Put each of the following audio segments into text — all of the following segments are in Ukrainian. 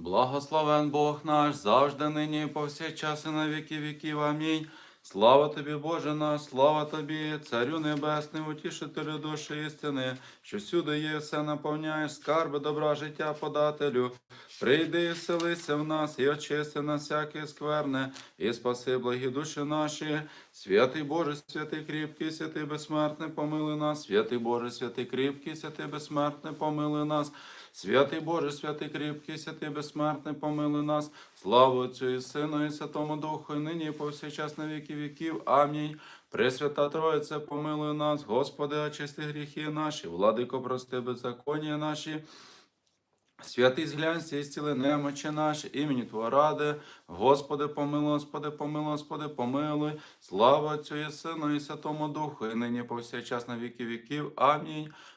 Благословен Бог наш, завжди нині і повсякчас і на віки віків. Амінь. Слава тобі, Боже наш, слава тобі, Царю Небесний, утішителю душі істини, що всюди є, все наповняєш, скарби добра життя подателю. Прийди і вселися в нас, і очисти на всяке скверне, і спаси благі душі наші. Святий Боже, святий кріпкий, святий безсмертний, помили нас, святий Боже, святий кріпкий, святий безсмертний, помили нас. Святий Боже, святий кріпкий, святий безсмертний, помили нас. Слава Отцю і Сину, і Святому Духу, і нині, і повсякчас на віки віків. Амінь. Пресвята Троїця, помилуй нас, Господи, очисти гріхи наші, владико, прости беззаконня наші. Святий зглянься і зціли немочі наші, імені Твого ради, Господи, помилуй, Господи, помилуй, Господи, помилуй. Слава Отцю і Сину, і Святому Духу, і нині повсякчас на віки віків. Амінь.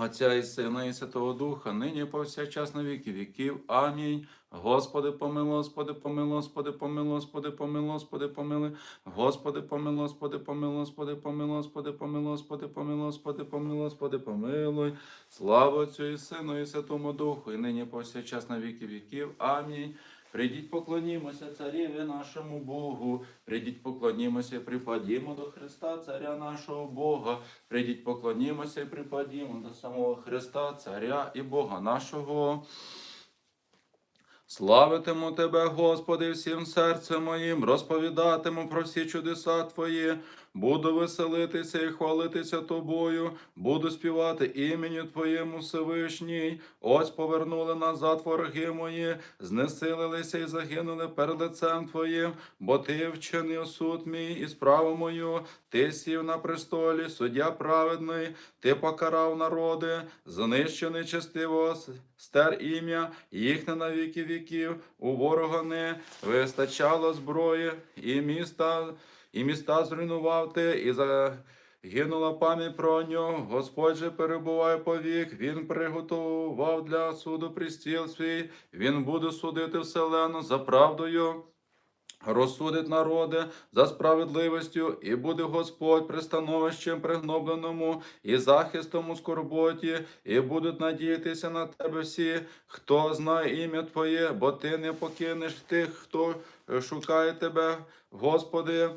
Отця і Сина, і Святого Духа, нині і повсякчас на віки віків. Амінь. Господи, помилуй, Господи, помилуй, Господи, помилуй, Господи, помилуй, Господи, помилуй, Господи, помилуй, Господи, помилуй, Господи, помилуй, Господи, помилуй, Господи, помилуй, Господи, помилуй, Господи, помилуй. Слава Отцю і Сину, і Святому Духу, і нині повсякчас на віки віків. Амінь. Прийдіть, поклонімося цареві нашому Богу. Прийдіть, поклонімося припадімо до Христа, царя нашого Бога. Прийдіть, поклонімося і припадімо до самого Христа, царя і Бога нашого. Славитиму Тебе, Господи, всім серцем моїм, розповідатиму про всі чудеса Твої, буду веселитися і хвалитися Тобою, буду співати імені Твоєму Всевишній. Ось повернули назад вороги мої, знесилилися і загинули перед лицем Твоїм, бо Ти вчинив суд мій і справу мою, Ти сів на престолі, суддя праведний, Ти покарав народи, знищений честиво стер ім'я, їх не на віки віків, у ворога не вистачало зброї, і міста, і міста зруйнував і загинула пам'ять про нього. Господь же перебуває повік, він приготував для суду пристіл свій, він буде судити вселену за правдою. Розсудить народи за справедливістю, і буде Господь пристановищем пригнобленому і захистом у скорботі, і будуть надіятися на тебе всі, хто знає ім'я Твоє, бо ти не покинеш тих, хто шукає тебе, Господи.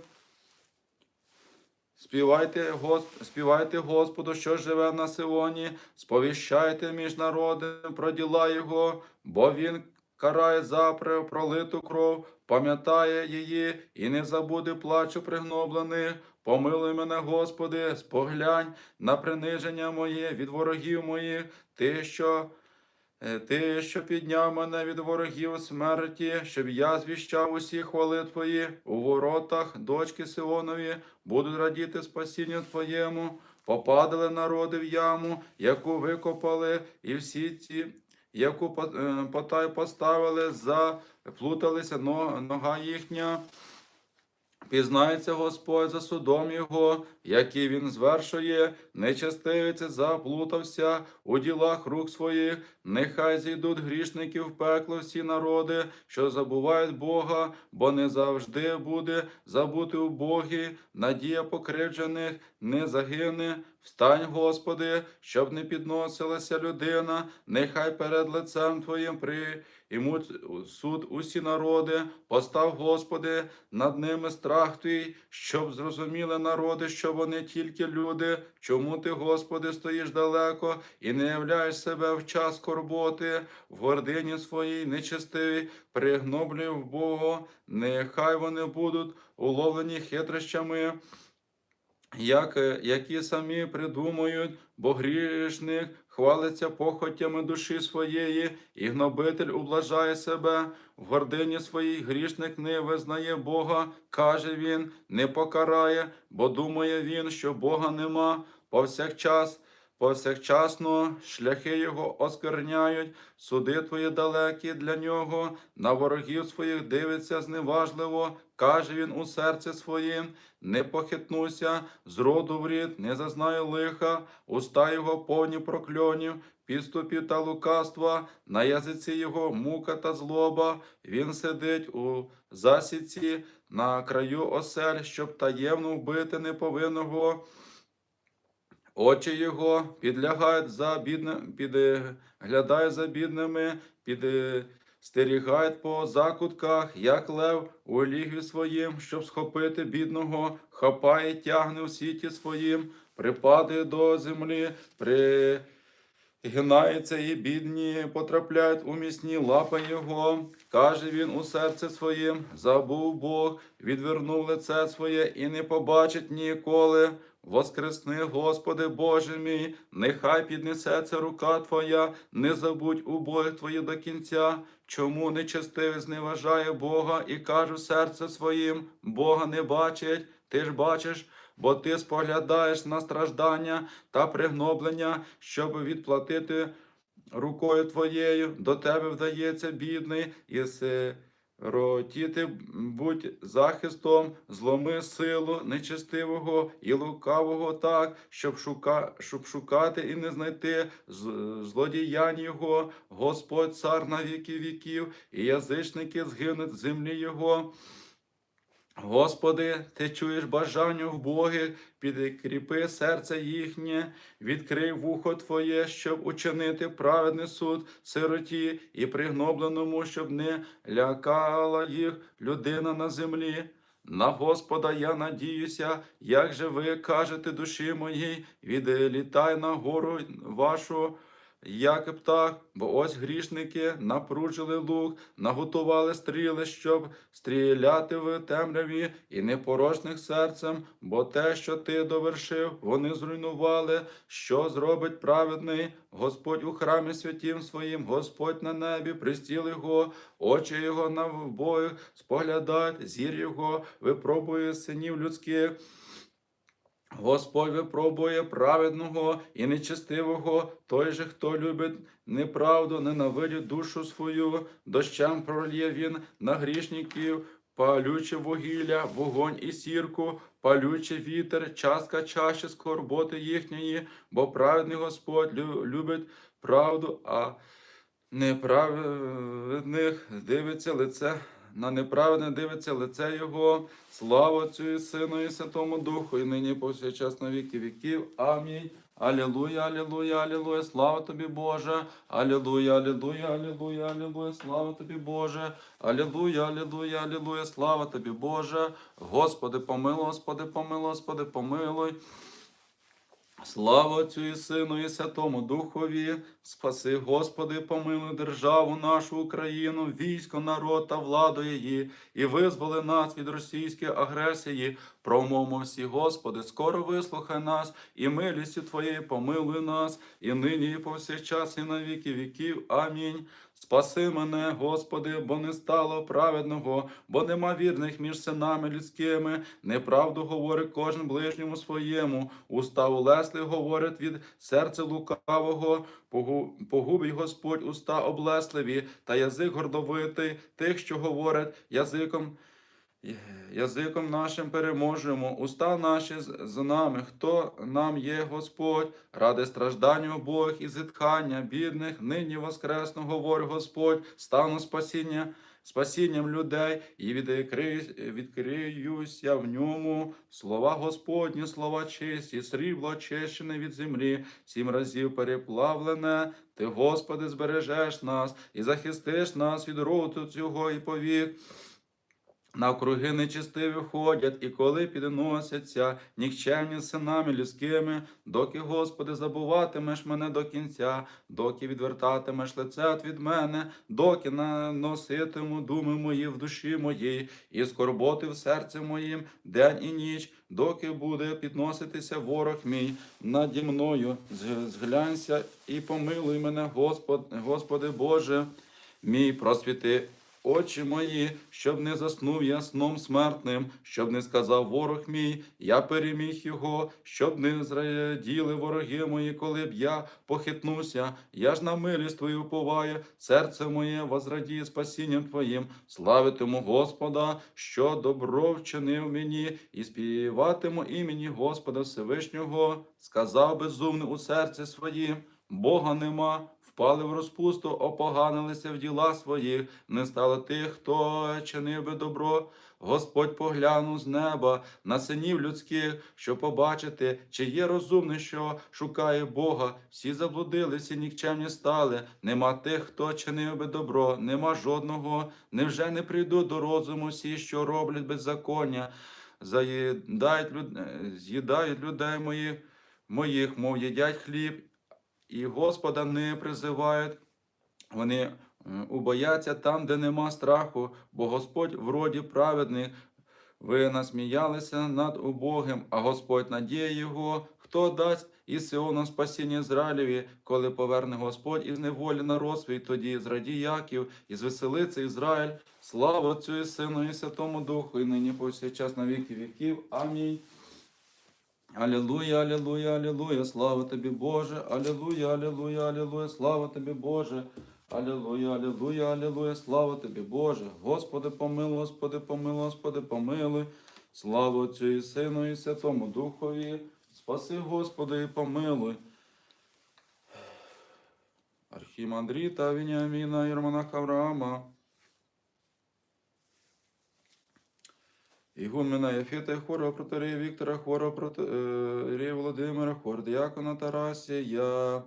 Співайте, Госп... Співайте Господу, що живе на Сионі, сповіщайте між народами про діла Його, бо Він карає запре пролиту кров, пам'ятає її і не забуде плачу пригноблених. Помилуй мене, Господи, споглянь на приниження моє від ворогів моїх, ти, що Ти, що підняв мене від ворогів смерті, щоб я звіщав усі хвали Твої у воротах, дочки Сионові, будуть радіти спасінню Твоєму, попадали народи в яму, яку викопали, і всі ці, яку е, потай поставили, заплуталися но- нога їхня. Пізнається Господь за судом його, який він звершує, нечестивець заплутався у ділах рук своїх, нехай зійдуть грішники в пекло всі народи, що забувають Бога, бо не завжди буде забути у Богі, надія покривджених не загине. Встань, Господи, щоб не підносилася людина, нехай перед лицем Твоїм приймуть суд усі народи, постав, Господи, над ними страх Твій, щоб зрозуміли народи, що вони тільки люди, чому Ти, Господи, стоїш далеко і не являєш себе в час скорботи, в гордині своїй нечестивій, пригноблюй Богу, нехай вони будуть уловлені хитрощами як, е, які самі придумують, бо грішник хвалиться похотями душі своєї, і гнобитель ублажає себе. В гордині своїй грішник не визнає Бога, каже він, не покарає, бо думає він, що Бога нема. Повсякчас повсякчасно шляхи його оскверняють, суди твої далекі для нього, на ворогів своїх дивиться зневажливо, каже він у серці своїм, не похитнуся, з роду в рід, не зазнаю лиха, уста його повні прокльонів, підступів та лукавства, на язиці його мука та злоба, він сидить у засідці на краю осель, щоб таємно вбити неповинного. Очі його підлягають за бідним, підглядають за бідними, підстерігають по закутках, як лев у лігві своїм, щоб схопити бідного, хапає, тягне у сіті своїм, припадає до землі, пригинається і бідні потрапляють у міцні лапи його. Каже він у серці своїм, забув Бог, відвернув лице своє і не побачить ніколи. Воскресни, Господи Боже мій, нехай піднесеться рука Твоя, не забудь убогих Твоїх до кінця. Чому нечестивий зневажає Бога і каже серце своїм, Бога не бачить, ти ж бачиш, бо ти споглядаєш на страждання та пригноблення, щоб відплатити рукою Твоєю, до тебе вдається бідний і сиротіти будь захистом, зломи силу нечестивого і лукавого так, щоб, шука, щоб шукати і не знайти злодіянь його, Господь цар на віки віків, і язичники згинуть з землі його. Господи, ти чуєш бажання Боги, підкріпи серце їхнє, відкрий вухо Твоє, щоб учинити праведний суд сироті і пригнобленому, щоб не лякала їх людина на землі. На Господа я надіюся, як же ви кажете душі моїй, відлітай на гору вашу, як птах, бо ось грішники напружили лук, наготували стріли, щоб стріляти в темряві і непорочних серцем, бо те, що ти довершив, вони зруйнували, що зробить праведний Господь у храмі святім своїм, Господь на небі, пристіл його, очі його на вбоїх споглядають, зір його випробує синів людських. Господь випробує праведного і нечестивого, той же, хто любить неправду, ненавидить душу свою, дощем пролє він на грішників, палюче вугілля, вогонь і сірку, палючий вітер, частка чаші скорботи їхньої, бо праведний Господь любить правду, а неправедних дивиться лице. На неправедне дивиться лице Його, слава і Сину і Святому Духу, і нині повсякчас на віки віків. Амінь. Алілуя, алілуя, алілуя, слава тобі, Боже. Алілуя, алілуя, алілуя, алілуя, слава тобі, Боже. Алілуя, алілуя, алілуя, слава тобі, Боже. Господи, помилуй, Господи, помилуй, Господи, помилуй. Слава Отцю і Сину і Святому Духові, спаси, Господи, помилуй державу нашу Україну, військо, народ та владу її, і визволи нас від російської агресії. Промовмо всі, Господи, скоро вислухай нас, і милістю Твоєю помилуй нас, і нині, і повсякчас, і на віки віків. Амінь. Спаси мене, Господи, бо не стало праведного, бо нема вірних між синами людськими. Неправду говорить кожен ближньому своєму. Уста улесли говорить від серця лукавого. Погу- Погубить Господь уста облесливі, та язик гордовитий, тих, що говорять язиком. Язиком нашим переможемо, уста наші з нами, хто нам є Господь, ради страждань убогих і зітхання бідних, нині воскресно, говорить Господь, стану спасіння, спасінням людей, і відкрию- відкриюся в ньому. Слова Господні, слова чисті, срібло очищене від землі, сім разів переплавлене. Ти, Господи, збережеш нас і захистиш нас від роду цього і повік. Навкруги нечистиві ходять, і коли підносяться нікчемні синами людськими, доки, Господи, забуватимеш мене до кінця, доки відвертатимеш лице від мене, доки наноситиму думи мої в душі моїй, і скорботи в серці моїм день і ніч, доки буде підноситися ворог мій наді мною. Зглянься і помилуй мене, Господ, Господи Боже, мій просвіти очі мої, щоб не заснув я сном смертним, щоб не сказав ворог мій, я переміг його, щоб не зраділи вороги мої, коли б я похитнуся. Я ж на милість твою уповаю, серце моє возрадіє спасінням твоїм. Славитиму Господа, що добро вчинив мені, і співатиму імені Господа Всевишнього, сказав безумний у серці своїм. Бога нема, впали в розпусту, опоганилися в діла своїх, не стало тих, хто чинив би добро. Господь поглянув з неба на синів людських, щоб побачити, чи є розумний, що шукає Бога. Всі заблудили, всі нікчемні стали. Нема тих, хто чинив би добро, нема жодного. Невже не прийдуть до розуму всі, що роблять беззаконня, заїдають люд... з'їдають людей моїх, моїх, мов їдять хліб і Господа не призивають. Вони е, убояться там, де нема страху, бо Господь в роді праведних. Ви насміялися над убогим, а Господь надія його. Хто дасть із Сіону спасіння Ізраїлеві, коли поверне Господь із неволі народ свій, тоді зраді Яків, і звеселиться Ізраїль. Слава Отцю і Сину і Святому Духу, і нині повсякчас на віки віків. Амінь. Алілуя, алілуя, алілуя, слава тобі, Боже, алілуя, алілуя, алілуя, слава тобі, Боже. Алілуя, алілуя, алілуя, слава тобі, Боже. Господи, помилуй, Господи, помилуй, Господи, помилуй. Слава Отцю і Сину і Святому Духові. Спаси, Господи, і помилуй. Архімандріта Вініаміна Єрмонаха Авраама. Ігумена Єфіта, хворого протерея Віктора, хворого протерея Володимира, хор діакона Тарасія,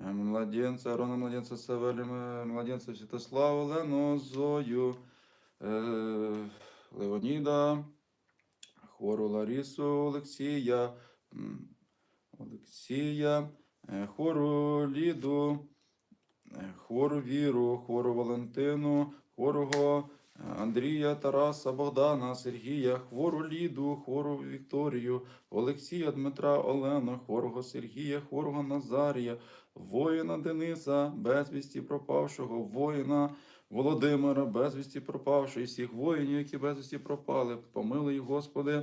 е, младенця, Арона младенця Савелі, е, младенця Святослава, Лену, Зою, е, Леоніда, хвору Ларісу, Олексія, Олексія, е, хвору Ліду, е, хвору Віру, хвору Валентину, хворого Андрія, Тараса, Богдана, Сергія, хвору Ліду, хвору Вікторію, Олексія, Дмитра, Олена, хворого Сергія, хворого Назарія, воїна Дениса, безвісті пропавшого, воїна Володимира, безвісті пропавшого, і всіх воїнів, які безвісті пропали. Помилуй, Господи,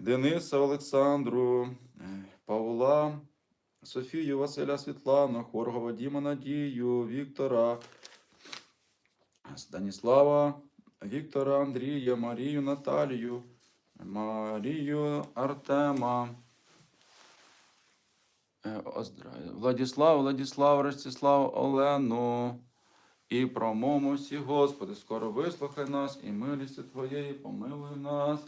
Дениса, Олександру, Павла, Софію, Василя, Світлану, хворого Вадіма, Надію, Віктора, Станіслава, Віктора, Андрія, Марію, Наталію, Марію, Артема, е, Владіслав, Владіслав, Ростислав, Олену. І промовимо всі, Господи, скоро вислухай нас, і милістю Твоєї помилуй нас,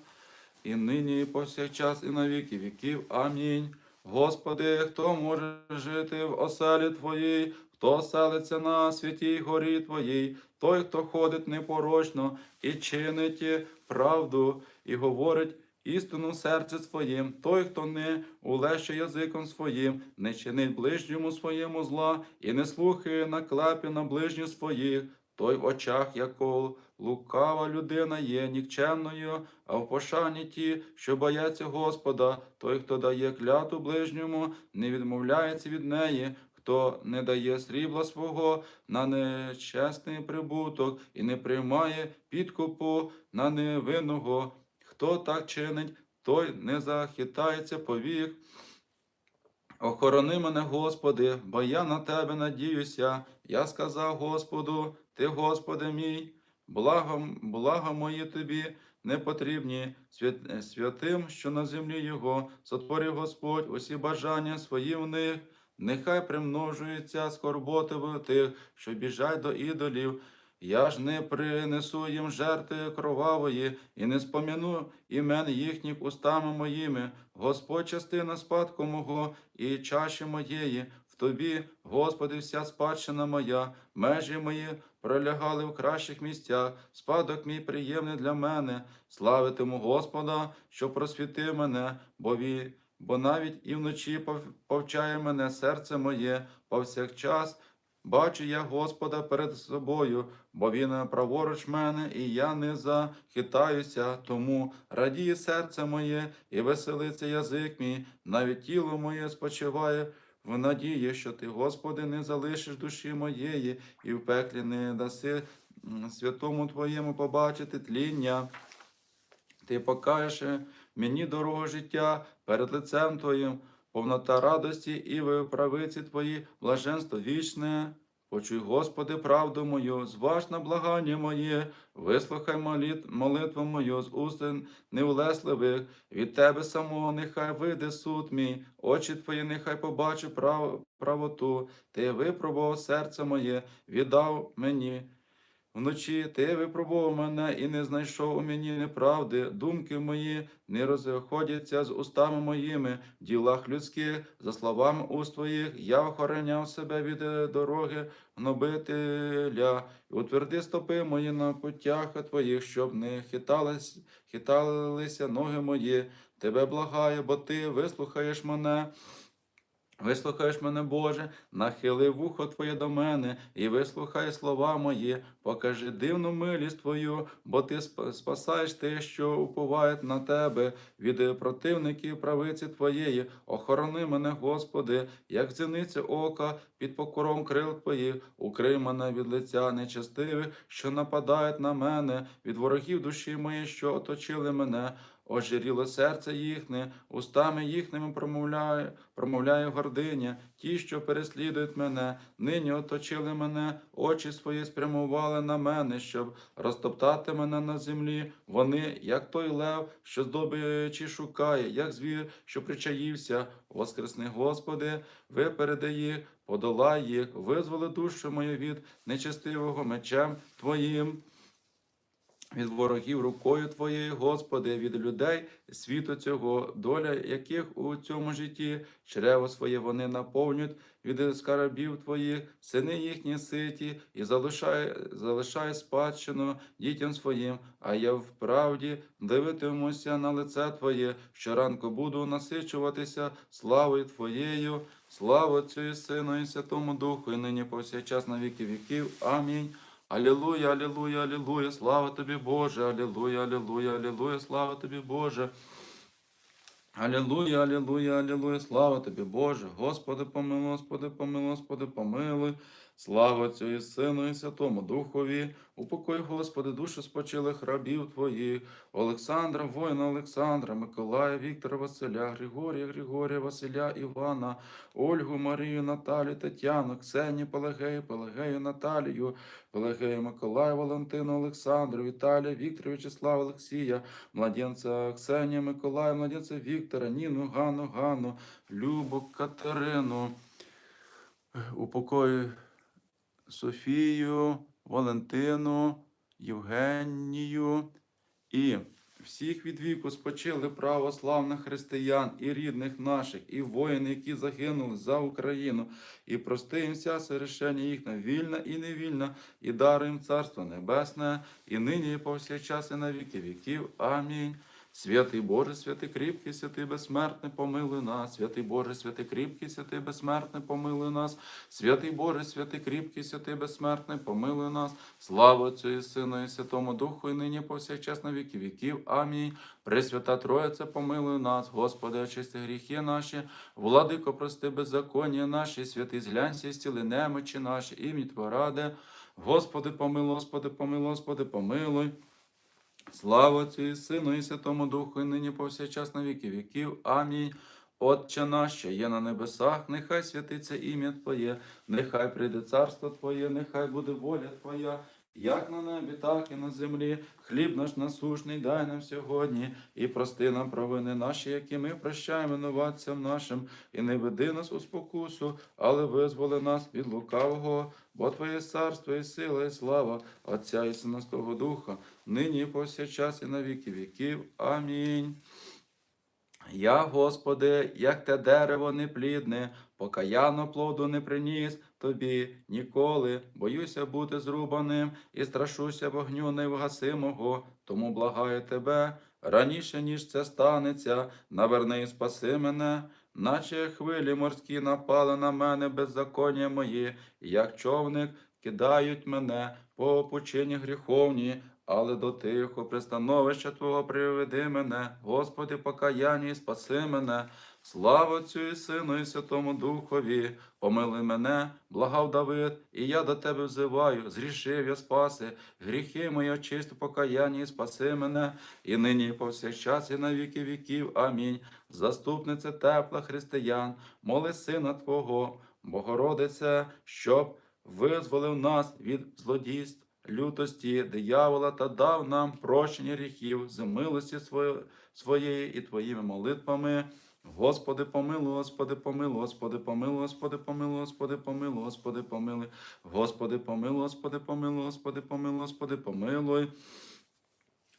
і нині, і повсякчас, і на віки віків. Амінь. Господи, хто може жити в оселі Твоїй, хто селиться на святій горі Твоїй, той, хто ходить непорочно і чинить правду, і говорить істину в серці своїм, той, хто не улеще язиком своїм, не чинить ближньому своєму зла, і не слухає наклепі на ближніх своїх, той в очах, якого лукава людина є нікчемною, а в пошані ті, що бояться Господа, той, хто дає кляту ближньому, не відмовляється від неї. Хто не дає срібла свого на нечесний прибуток і не приймає підкупу на невинного, хто так чинить, той не захитається повік. Охорони мене, Господи, бо я на Тебе надіюся. Я сказав Господу, Ти, Господи мій, благо, благо мої тобі не потрібні, свят, святим, що на землі Його, сотворив Господь усі бажання свої в них. Нехай примножується скорботи тих, що біжать до ідолів. Я ж не принесу їм жертви кровавої і не спом'яну імен їхніх устами моїми. Господь, частина спадку мого і чаші моєї. В тобі, Господи, вся спадщина моя, межі мої пролягали в кращих місцях, спадок мій приємний для мене. Славитиму Господа, що просвітив мене, бо ві, бо навіть і вночі повчає мене серце моє повсякчас. Бачу я Господа перед собою, бо він праворуч мене, і я не захитаюся. Тому радіє серце моє і веселиться язик мій, навіть тіло моє спочиває в надії, що ти, Господи, не залишиш душі моєї, і в пеклі не даси святому Твоєму побачити тління. Ти покажеш мені дорогу життя перед лицем Твоїм, повнота радості і в правиці Твої, блаженство вічне. Почуй, Господи, правду мою, зваж на благання моє, вислухай молит, молитву мою з уст неулесливих, від Тебе самого нехай вийде суд мій, очі Твої нехай побачу прав, правоту, Ти випробував серце моє, віддав мені. Вночі ти випробував мене і не знайшов у мені неправди. Думки мої не розходяться з устами моїми, в ділах людських, за словами уст твоїх, я охороняв себе від е, дороги гнобителя, утверди стопи мої на путях твоїх, щоб не хитались, хиталися ноги мої. Тебе благаю, бо ти вислухаєш мене. Вислухаєш мене, Боже, нахили вухо Твоє до мене і вислухай слова мої, покажи дивну милість Твою, бо Ти спасаєш те, що уповають на Тебе від противників правиці Твоєї. Охорони мене, Господи, як зіниця ока під покором крил Твоїх, укрий мене від лиця нечестивих, що нападають на мене, від ворогів душі моєї, що оточили мене. Ожиріло серце їхнє, устами їхніми промовляє, промовляє гординя, ті, що переслідують мене, нині оточили мене, очі свої спрямували на мене, щоб розтоптати мене на землі. Вони, як той лев, що здобичі шукає, як звір, що причаївся. Воскресни, Господи, випереди їх, подолай їх, визволи душу мою від нечестивого мечем Твоїм від ворогів рукою Твоєю, Господи, від людей світу цього, доля яких у цьому житті чрево своє вони наповнюють від скарабів Твоїх, сини їхні ситі, і залишай, залишай спадщину дітям своїм, а я вправді дивитимуся на лице Твоє, щоранку буду насичуватися славою Твоєю, слава Отцю Сину і Святому Духу, і нині повсякчас на віки віків. Амінь. Алілуя, алілуя, алілуя, слава тобі, Боже, алілуя, алілуя, алілуя, слава тобі, Боже. Алілуя, алілуя, алілуя, слава тобі, Боже. Господи, помилуй, Господи, помилуй, Господи, помилуй. Слава Отцю Сину і Святому Духові. Упокой, Господи, душу спочилих рабів Твоїх, Олександра, воїна Олександра, Миколая, Віктора, Василя, Григорія, Григорія, Василя, Івана, Ольгу, Марію, Наталію, Тетяну, Ксенію, Пелагею, Пелагею, Наталію, Пелагею, Миколая, Валентину, Олександру, Віталія, Віктора, Вячеслава, Олексія, младенця Ксенія, Миколая, младенця Віктора, Ніну, Ганну, Ганну, Любу, Катерину. Упокой Софію, Валентину, Євгенію і всіх від віку спочили православних християн і рідних наших, і воїн, які загинули за Україну, і прости їм вся совершення їхня, вільна і невільна, і даруй їм Царство Небесне, і нині, і повсякчас, і на віки віків. Амінь. Святий Боже, святий кріпкий, святий безсмертний, помилуй нас, святий Боже, святий кріпкий, святий безсмертний, помилуй нас, святий Боже, святий кріпкий, святий безсмертний, помилуй нас, слава Отцю Сину, і Святому Духу, і нині повсякчас на віки віків. Амінь. Пресвята Троїця, помилуй нас, Господи, очисти гріхи наші, владико, прости беззаконня наші, святий зглянься, і зціли немочі наші, ім'я Твоє. Господи, помилуй, Господи, помилуй, Господи, помилуй. Слава Отцю Сину, і Святому Духу, і нині повсякчас на віки віків. Амінь. Отче наш, що є на небесах, нехай святиться ім'я Твоє, нехай прийде царство Твоє, нехай буде воля Твоя, як на небі, так і на землі. Хліб наш насушний дай нам сьогодні, і прости нам провини наші, які ми прощаємо винуватцям нашим, і не веди нас у спокусу, але визволи нас від лукавого, бо Твоє царство і сила, і слава Отця і Сина Духа, нині повсякчас і на віки віків. Амінь. Я, Господи, як те дерево неплідне, покаяно плоду не приніс тобі ніколи. Боюся бути зрубаним і страшуся вогню невгасимого, тому благаю тебе раніше, ніж це станеться, наверни і спаси мене, наче хвилі морські напали на мене беззаконня мої, як човник кидають мене по пучині гріховні. Але до тихо пристановища Твого приведи мене, Господи, покаяння і спаси мене, Слава Отцю і Сину, і Святому Духові, помилуй мене, благав Давид, і я до тебе взиваю, зрішив я спаси, гріхи мої очисти, покаяння і спаси мене, і нині, і повсякчас, і на віки віків. Амінь. Заступнице тепла християн, моли Сина Твого, Богородице, щоб визволив нас від злодійств, лютості, диявола та дав нам прощення гріхів з милості своєї і Твоїми молитвами. Господи, помилуй, Господи, помилуй, Господи, помилуй, Господи, помилуй, Господи, помилуй, Господи, помилуй, Господи, помилуй, Господи, помилуй, Господи, помилуй, Господи, помилуй.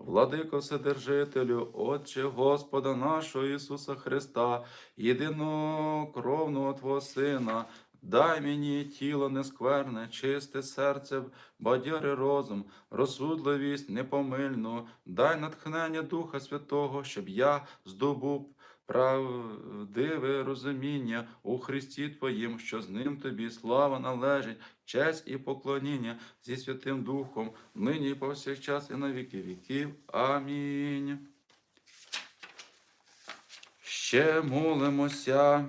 Владико Вседержителю, Отче Господа нашого Ісуса Христа, єдинокровного Твого Сина, дай мені тіло нескверне, чисте серце, бадьорий розум, розсудливість непомильну, дай натхнення Духа Святого, щоб я здобув правдиве розуміння у Христі Твоїм, що з ним Тобі слава належить, честь і поклоніння зі Святим Духом, нині і повсякчас і на віки віків. Амінь. Ще молимося е,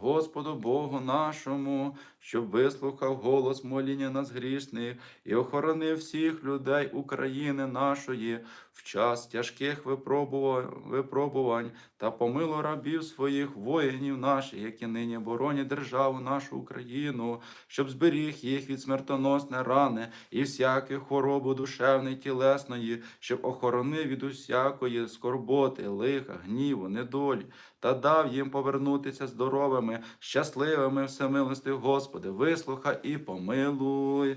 Господу Богу нашому, щоб вислухав голос моління нас грішних і охоронив всіх людей України нашої в час тяжких випробувань, та помилуй рабів своїх воїнів наших, які нині боронять державу нашу Україну, щоб зберіг їх від смертоносної рани і всяких хворобу душевної тілесної, щоб охоронив від усякої скорботи, лиха, гніву, недолі, та дав їм повернутися здоровими, щасливими, всемилости, Господи, вислухай і помилуй.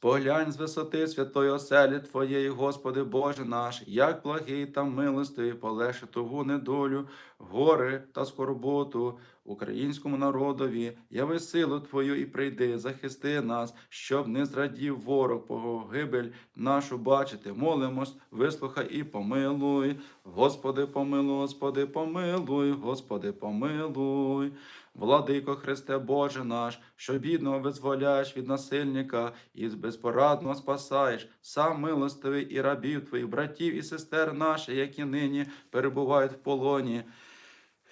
Споглянь з висоти святої оселі Твоєї, Господи Боже наш, як благий та милостивий, полегши тугу недолю, горе та скорботу українському народові, яви силу Твою і прийди, захисти нас, щоб не зрадів ворог погибель нашу бачити. Молимось, вислухай і помилуй. Господи, помилуй, Господи, помилуй, Господи, помилуй. Владико Христе Боже наш, що бідного визволяєш від насильника і безпорадно спасаєш, сам милостивий і рабів твоїх, братів і сестер наших, які нині перебувають в полоні,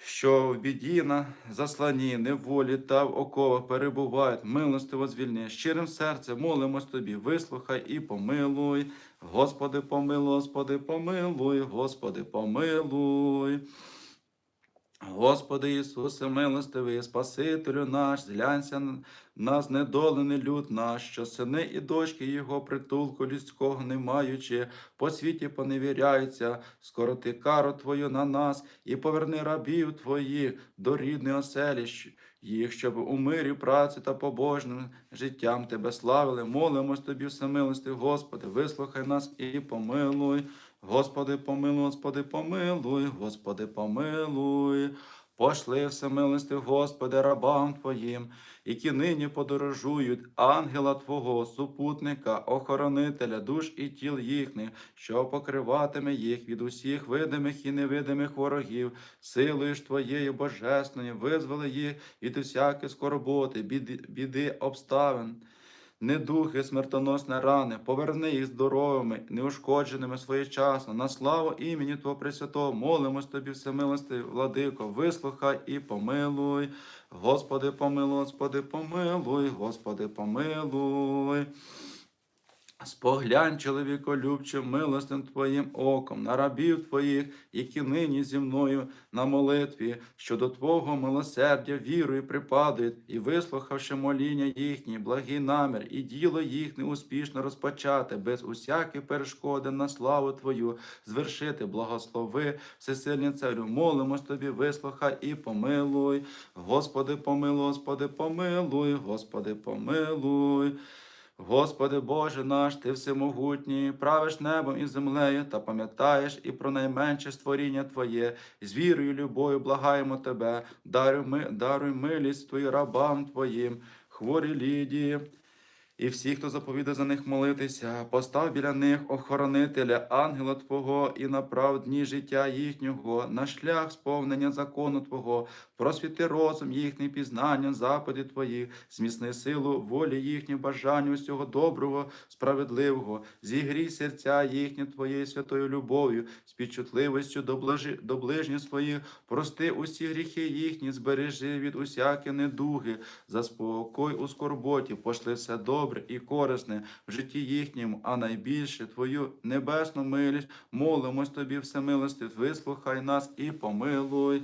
що в біді на заслані, неволі та в оковах перебувають, милостиво звільни. Щирим серцем молимось тобі, вислухай і помилуй. Господи, помилуй, Господи, помилуй, Господи, помилуй. Господи Ісусе, милостивий, Спасителю наш, зглянься на нас, недолений люд наш, що сини і дочки Його притулку людського не маючи, по світі поневіряються, скороти кару Твою на нас і поверни рабів Твоїх до рідної оселі їх, щоб у мирі, праці та побожним життям Тебе славили. Молимось Тобі, всемилости, Господи, вислухай нас і помилуй. Господи, помилуй, Господи, помилуй, Господи, помилуй. Пошли всемилости, Господи, рабам Твоїм, які нині подорожують ангела Твого, супутника, охоронителя душ і тіл їхніх, що покриватиме їх від усіх видимих і невидимих ворогів, силою ж Твоєї божественної, визволи їх від усякої скорботи, біди, біди обставин недухи, смертоносні рани, поверни їх здоровими, неушкодженими своєчасно, на славу імені Твого Пресвятого, молимось Тобі, всемилости, владико, вислухай і помилуй. Господи, помилуй, Господи, помилуй, Господи, помилуй. Споглянь, чоловіко, любчим, милостим Твоїм оком, на рабів Твоїх, які нині зі мною на молитві, що до Твого милосердя вірою припадають, і вислухавши моління їхні, благий намір, і діло їхнє успішно розпочати, без усякої перешкоди на славу Твою, звершити благослови, всесильний царю, молимось Тобі, вислухай і помилуй. Господи, помилуй, Господи, помилуй, Господи, помилуй. Господи Боже наш, Ти всемогутній, правиш небом і землею, та пам'ятаєш і про найменше створіння Твоє, з вірою, любов'ю благаємо Тебе, даруй, ми, даруй милість Твою рабам Твоїм, хворі Лідії. І всі, хто заповідає за них молитися, постав біля них охоронителя, ангела Твого, і направ дні життя їхнього, на шлях сповнення закону Твого, просвіти розум їхній пізнанням заповідей Твоїх, зміцни силу волі їхніх, бажання усього доброго, справедливого, зігрій серця їхні Твоєю святою любов'ю, співчутливістю до, блажи, до ближніх своїх, прости усі гріхи їхні, збережи від усякі недуги, заспокой у скорботі, пошли все добре і корисне в житті їхньому, а найбільше Твою небесну милість, молимось Тобі, всемилостив, вислухай нас і помилуй.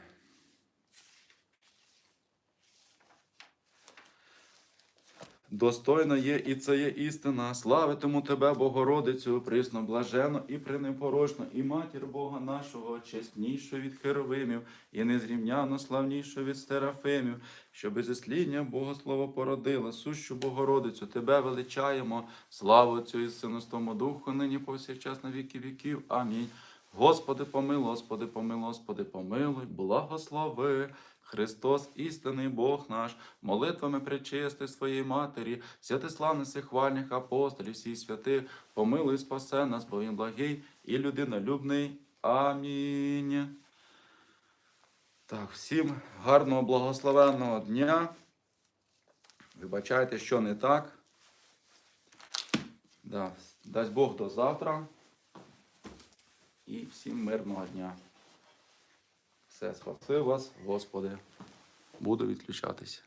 Достойна є і це є істина. Славитиму тебе, Богородицю, присно блажено і пренепорочно, і матір Бога нашого, чеснішу від херовимів, і незрівняно славнішу від серафимів, що без ісління Богослово породила, сущу Богородицю, тебе величаємо, славу Отцю і Сину, Святому Духу, нині повсякчас на віки віків. Амінь. Господи, помилуй, Господи, помилуй, Господи, помилуй, благослови. Христос, істинний Бог наш, молитвами причисти своєї Матері, святиславних хвальних апостолів, всіх святих, помилуй, спасе нас, бо він благий і людинолюбний. Амінь. Так, всім гарного благословенного дня. Вибачайте, що не так. Да, дасть Бог до завтра. І всім мирного дня. Все, спаси вас, Господи. Буду відключатися.